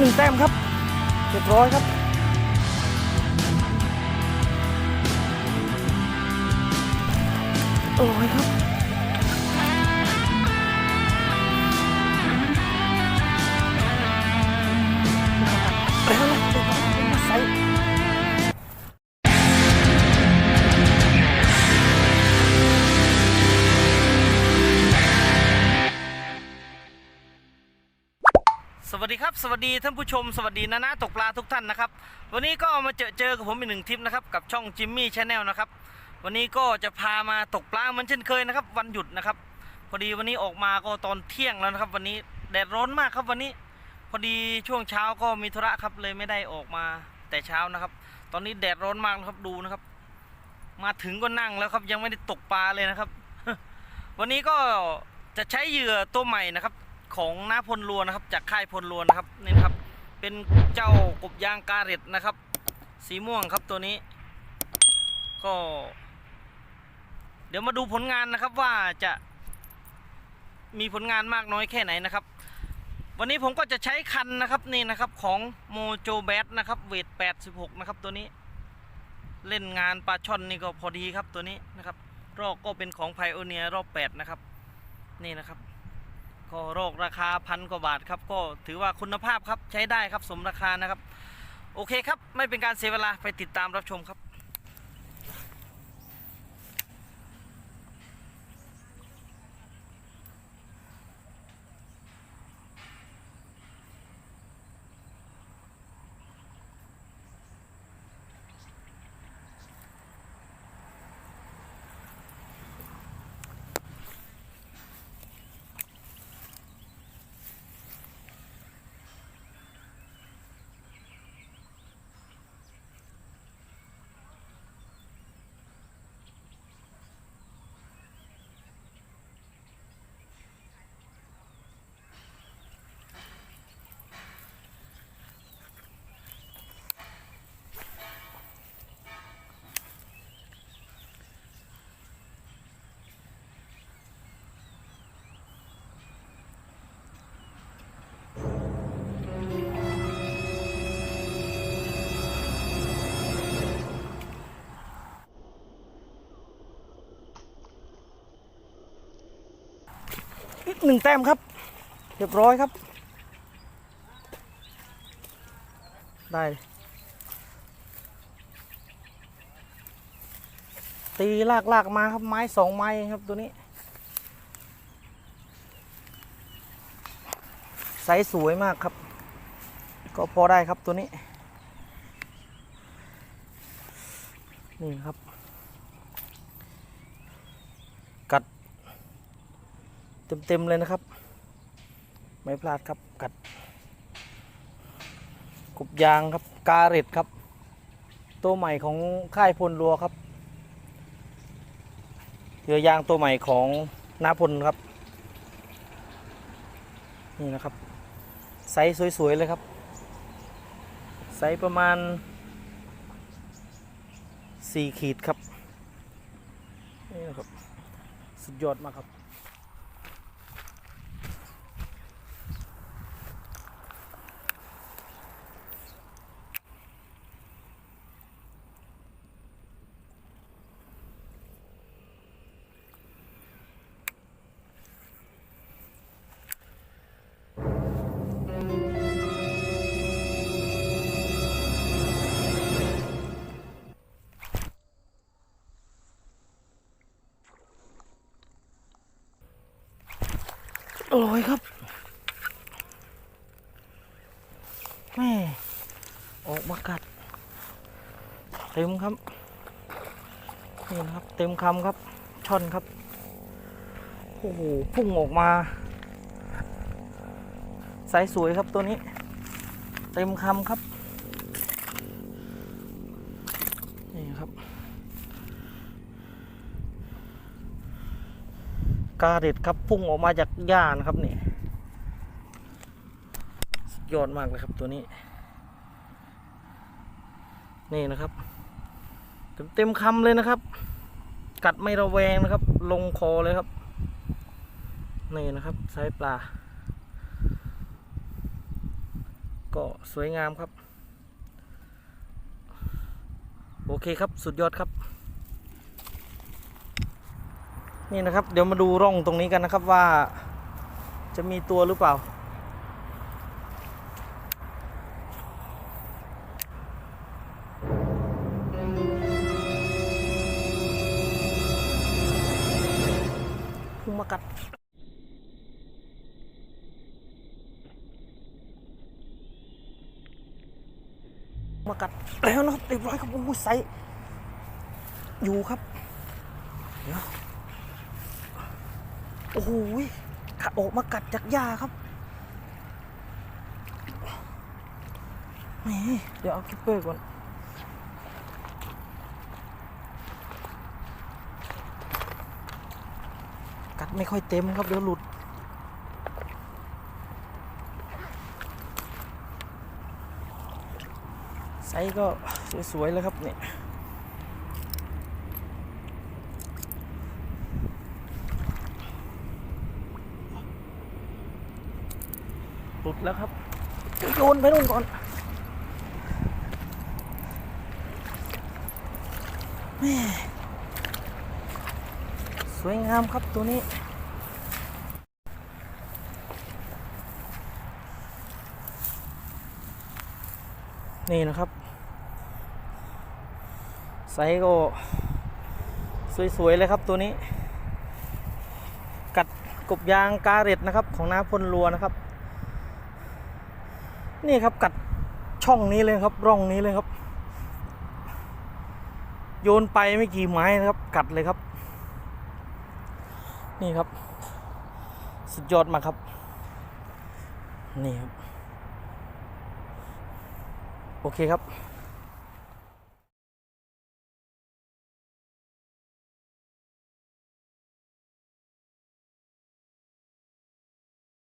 หนึ่งแต้มครับเรียบร้อยครับโอ้ยครับ ครับสวัสดีท่านผู้ชมสวัสดีนะนะตกปลาทุกท่านนะครับ วันนี้ก็มาเจอเจอกับผมอีกหนึ่งทริปนะครับกับช่องจิมมี่ชาแนลนะครับวันนี้ก็จะพามาตกปลาเหมือนเช่นเคยนะครับ วันหยุดนะครับ พอดีวันนี้ออกมาก็ตอนเที่ยงแล้วนะครับ วันนี้แดดร้อนมากครับวันนี้ พอดีช่วงเช้าก็มีธุระครับเลยไม่ได้ออกมาแต่เช้านะครับ ตอนนี้แดดร้อนมากนะครับดูนะครับ มาถึงก็นั่งแล้วครับยังไม่ได้ตกปลาเลยนะครับ วันนี้ก็จะใช้เหยื่อตัวใหม่นะครับ ของน้าพลลวนะครับ จากค่ายพลลวนะครับนี่ครับ เป็นเจ้ากบยางกาเร็ดนะครับ สีม่วงครับตัวนี้ ก็ เดี๋ยวมาดูผลงานนะครับว่าจะมีผลงานมากน้อยแค่ไหนนะครับ วันนี้ผมก็จะใช้คันนะครับนี่นะครับของโมโจแบทนะครับเวท86 นะครับตัวนี้ เล่นงานปลาช่อนนี่ก็พอดีครับตัวนี้นะครับรอกก็เป็นของไพโอเนียรอบ 8 นะครับ นี่นะครับ ก็โรคราคาพันกว่าบาทครับ ก็ถือว่าคุณภาพครับใช้ได้ครับสมราคานะครับ โอเคครับ ไม่เป็นการเสียเวลาไปติดตามรับชมครับ หนึ่งแต้มครับเรียบร้อยครับ ได้ ตีลากลากมาครับไม้สองไม้ครับตัวนี้ไซส์สวยมากครับ ก็พอได้ครับตัวนี้ นี่ครับ กัด เต็มๆเลยนะครับ ไม่พลาดครับกัดกบยางครับกาเร็ดครับ ตัวใหม่ของค่ายพลรัวครับเรือยางตัวใหม่ของนาพลครับ นี่นะครับ ไซส์สวยๆเลยครับ ไซส์ประมาณ 4 ขีดครับ นี่นะครับ สุดยอดมากครับ โอ้ยครับแม่ออกมากัด เต็มครับนี่นะครับ เต็มคำครับ ช่อนครับ โอ้โห พุ่งออกมาไซส์สวยครับตัวนี้ เต็มคำครับ นี่ครับ กาเด็ดครับพุ่งออกมาจากหญ้านครับนี่ยอดมากเลยครับตัวนี้ นี่นะครับ เต็มเต็มคำเลยนะครับ กัดไม่ระแวงนะครับ ลงคอเลยครับ นี่นะครับไซส์ปลา ก็ก็สวยงามครับ โอเคครับสุดยอดครับ นี่นะครับ เดี๋ยวมาดูร่องตรงนี้กันนะครับว่าจะมีตัวหรือเปล่า พุ่งมากัดมากัดแล้วนะครับเรียบร้อยครับโอ้ยไซส์อยู่ครับเดี๋ยว โอ้โหยกัดออกมากัดจากหญ้าครับนี่เดี๋ยวเอาคิปเปอร์ก่อนกัดไม่ค่อยเต็มครับ เดี๋ยวหลุด ไซส์ก็สวยๆเลยครับเนี่ย ลุดแล้วครับโยนไปนู่นก่อน สวยงามครับตัวนี้ นี่นะครับไซส์ก็ สวย ๆ เลยครับตัวนี้ กัดกบยางกาเร็ดนะครับ ของน้าพลรัวนะครับ นี่ครับกัดช่องนี้เลยครับ ร่องนี้เลยครับ โยนไปไม่กี่ไม้นะครับ กัดเลยครับ นี่ครับ สุดยอดมากครับ นี่ครับ โอเคครับ